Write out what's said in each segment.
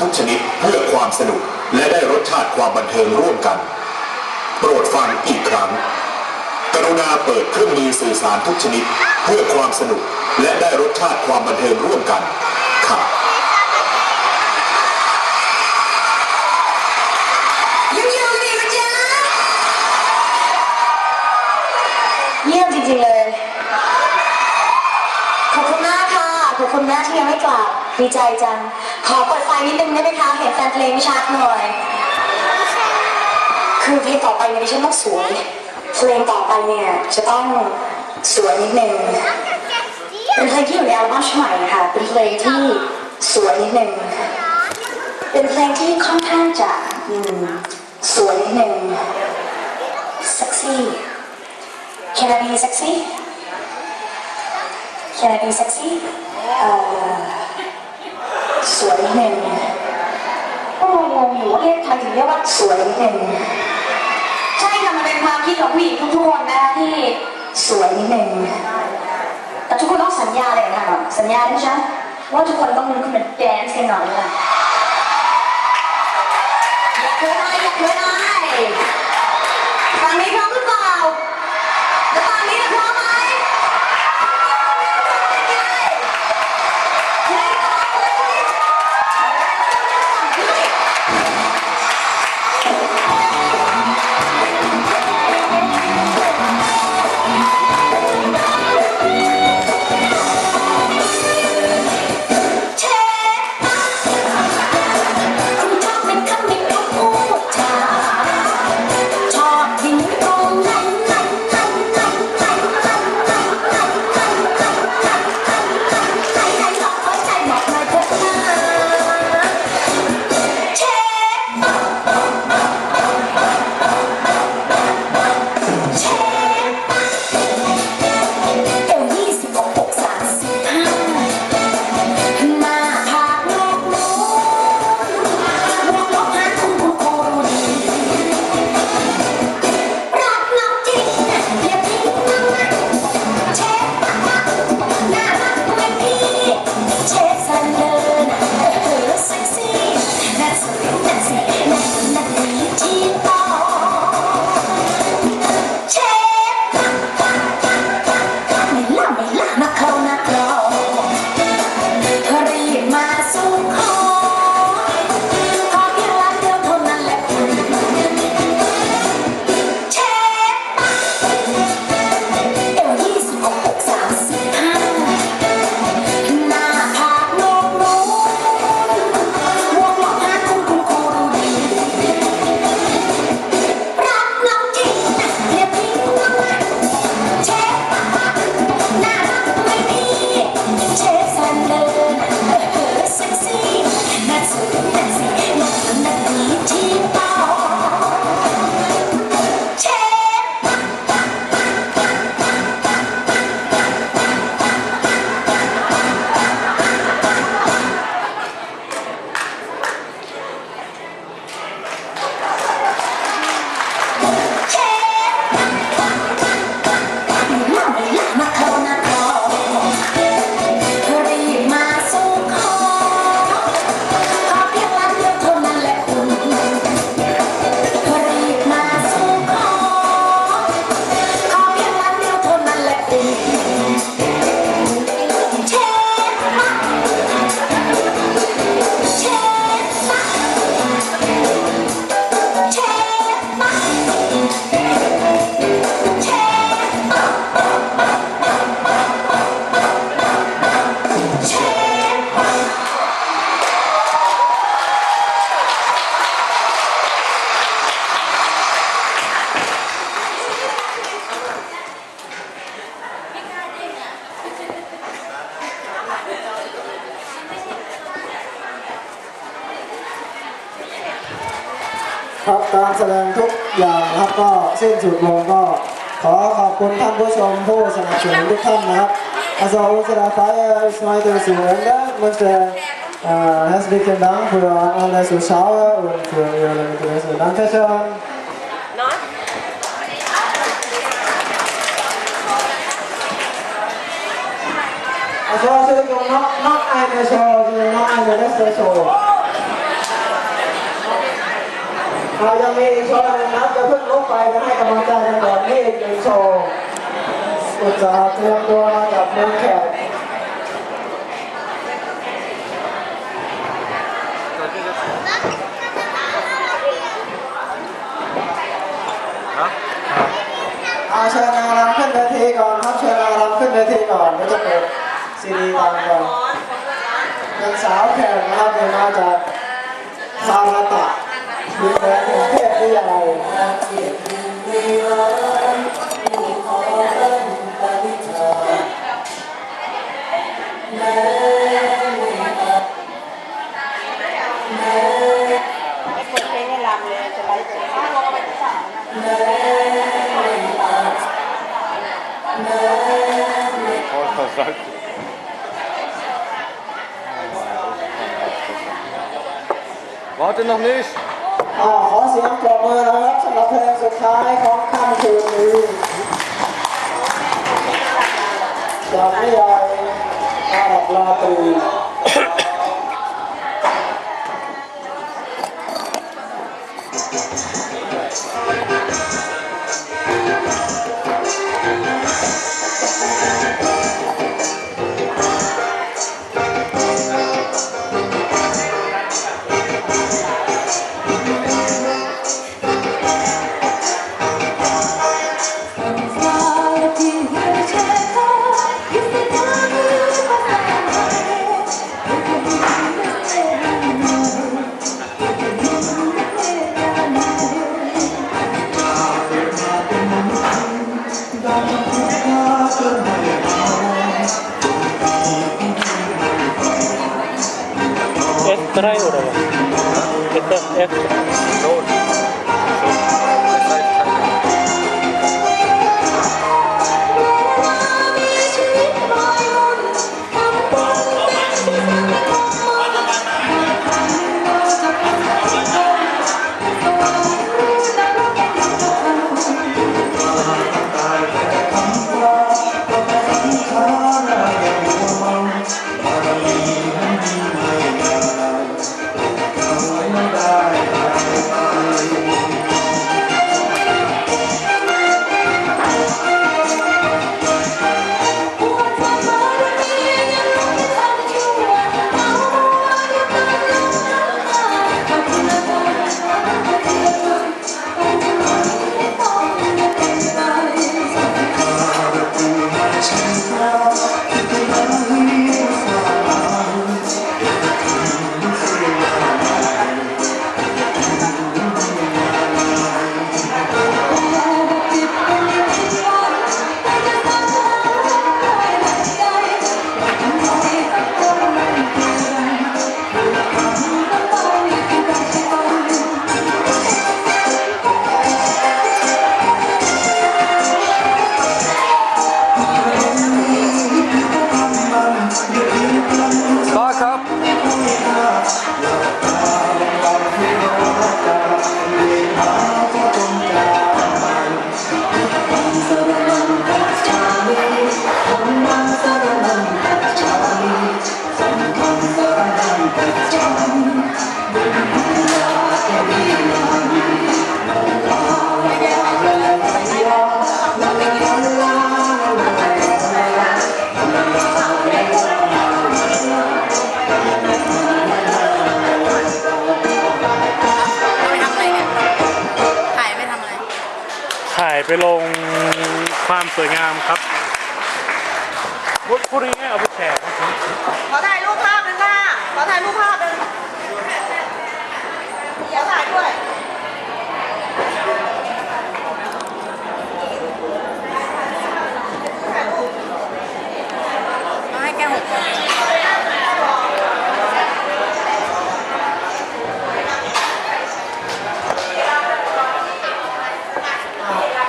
ทุกชนิดเพื่อความสนุก และได้รสชาติความบันเทิงร่วมกัน โปรดฟังอีกครั้ง กรุณาเปิดเครื่องมือสื่อสารทุกชนิด เพื่อความสนุก และได้รสชาติความบันเทิงร่วมกันค่ะ ดีใจจัง ขอเปิดไฟนิดนึงได้ไหมคะ เห็นแฟนเพลงไม่ชัดหน่อย คือเพลงต่อไปเนี่ยดิฉันต้องสวย เพลงต่อไปเนี่ยจะต้องสวยนิดนึง เป็นเพลงที่อยู่ในอัลบั้มชุดใหม่นะคะเป็นเพลงที่สวยนิดนึง เป็นเพลงที่ค่อนข้างจะอืมสวยนิดนึงเซ็กซี่ Can I be sexy Can I be sexy เอ่อ สวยนิดนึงก็งงๆอยู่ว่าเอ๊ะทำไมถึงเรียกว่าสวยนิดนึงใช่ค่ะมันเป็นความคิดของผู้หญิงทุกๆคนนะคะที่สวยนิดนึงแต่ทุกคนต้องสัญญาเลยนะสัญญาด้วยใช่ไหมว่าทุกคนต้องลุกขึ้นมาแดนซ์กันหน่อยเล การแสดงทุกอย่างนะครับก็สิ้นสุดลงก็ขอขอบคุณท่านผู้ชมผู้สนับสนุนทุกท่านนะครับ Also unsere Feier ist heute zu Ende. Ich möchte äh, herzlichen Dank für alle Zuschauer und für Ihre Interesse. Dankeschön. Also, noch, noch eine Show, noch eine letzte Show. เรายังมีอีกโชว์หนึงนะจะเพิ่งลุกไปจะให้กำลังใจกันก่อนนี่อีกหนึ่งโชว์อุตส่าห์เตรียมตัวมากับมือแขกเอาเชิญนางรำขึ้นเวทีก่อนครับเชิญนางรำขึ้นเวทีก่อนก็จะเปิดซีดีตามกันเป็นสาวแขกนะครับเนี่ยมาจาก Warte noch nicht. อ่าขอเสียงปรบมือนะครับสำหรับเพลงสุดท้ายของค่ำคืนนี้จากนิยายอาหรับราตรี ลงความสวยงามครับพูดพูดง่ายๆเอาไปแชร์ ขอถ่ายรูปภาพหนึงค่ะ ขอถ่ายรูปภาพหนึงเดี๋ยวถ่ายด้วย ต้องให้แกหกคน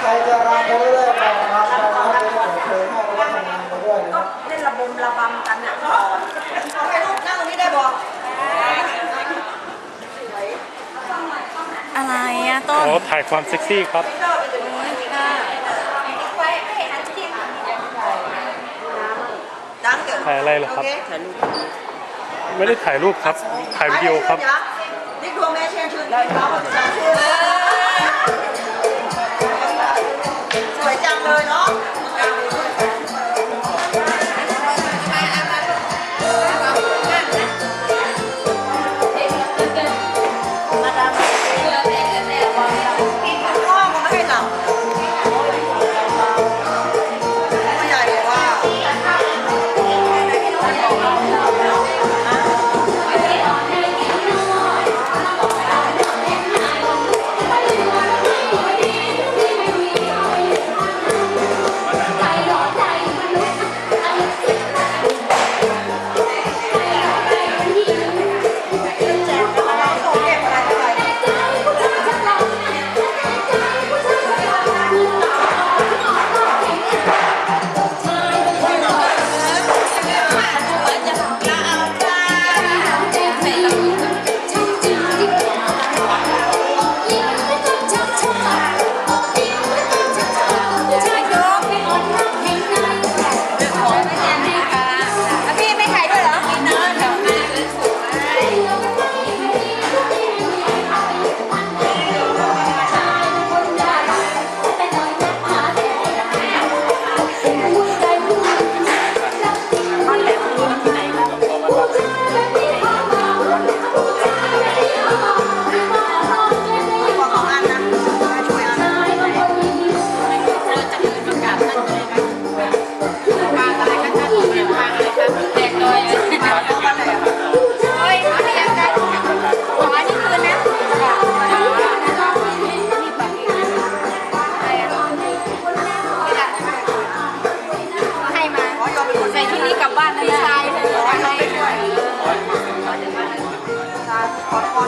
ใครจะรำไปเรื่อยๆก็รำไปนะครับจะได้เปิดเพลงให้เราทำงานไปด้วยนะครับ เล่นระบมระบำกันอะขอถ่ายรูปนั่งตรงนี้ได้บอก อะไร อะต้นโอ้ถ่ายความเซ็กซี่ครับโอ้ยค่ะดังเกินถ่ายอะไรเหรอครับโอเคถ่ายรูปไม่ได้ถ่ายรูปครับ ถ่ายวิดีโอครับนี่ดวงแม่เชียงชื่นได้ครับสวยจังเลยเนาะ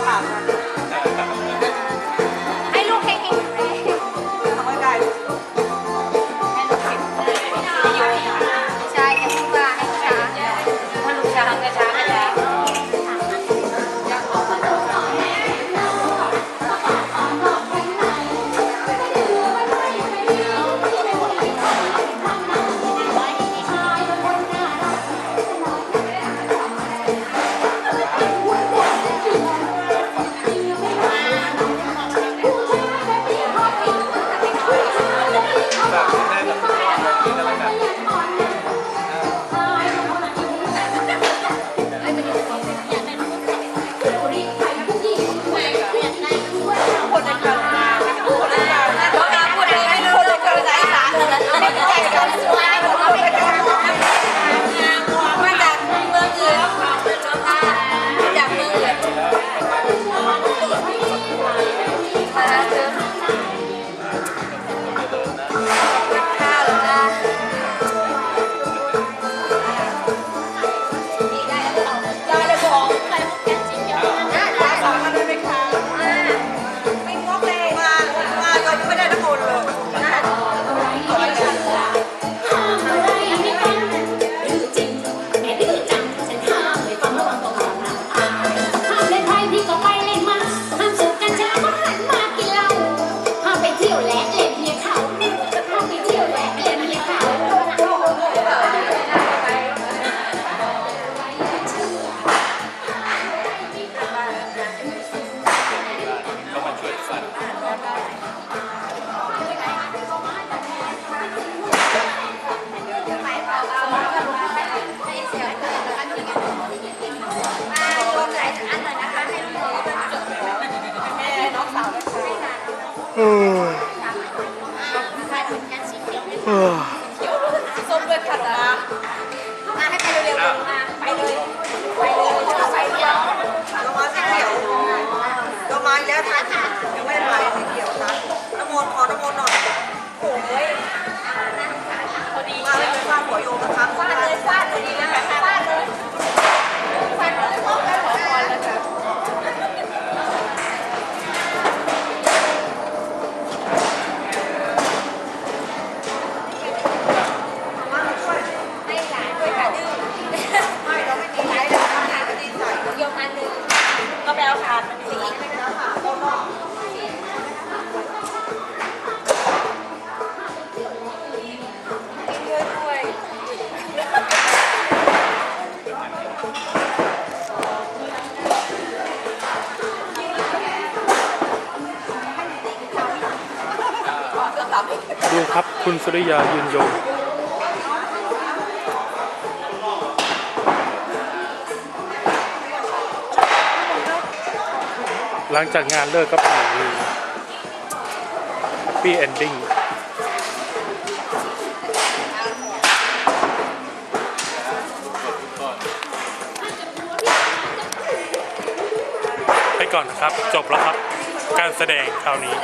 ค่ะ ส้มด้วยค่ะจ้ามาให้ไปเร็วๆมาไปเลยไปเลยไปเดียวก็มาสีเขียวก็มาแล้วค่ะยังไม่ได้มาสีเขียวค่ะน้ำมนต์ขอน้ำมนต์หน่อยโอ้ยพอดีมาเลยฟาดหัวโยมนะคะฟาดเลยฟาดพอดีนะคะ คุณสุริยายืนยงหลังจากงานเลิกก็ไป็นปี้เอนดิ้งไปก่อนนะครับ จบแล้วครับ การแสดงคราวนี้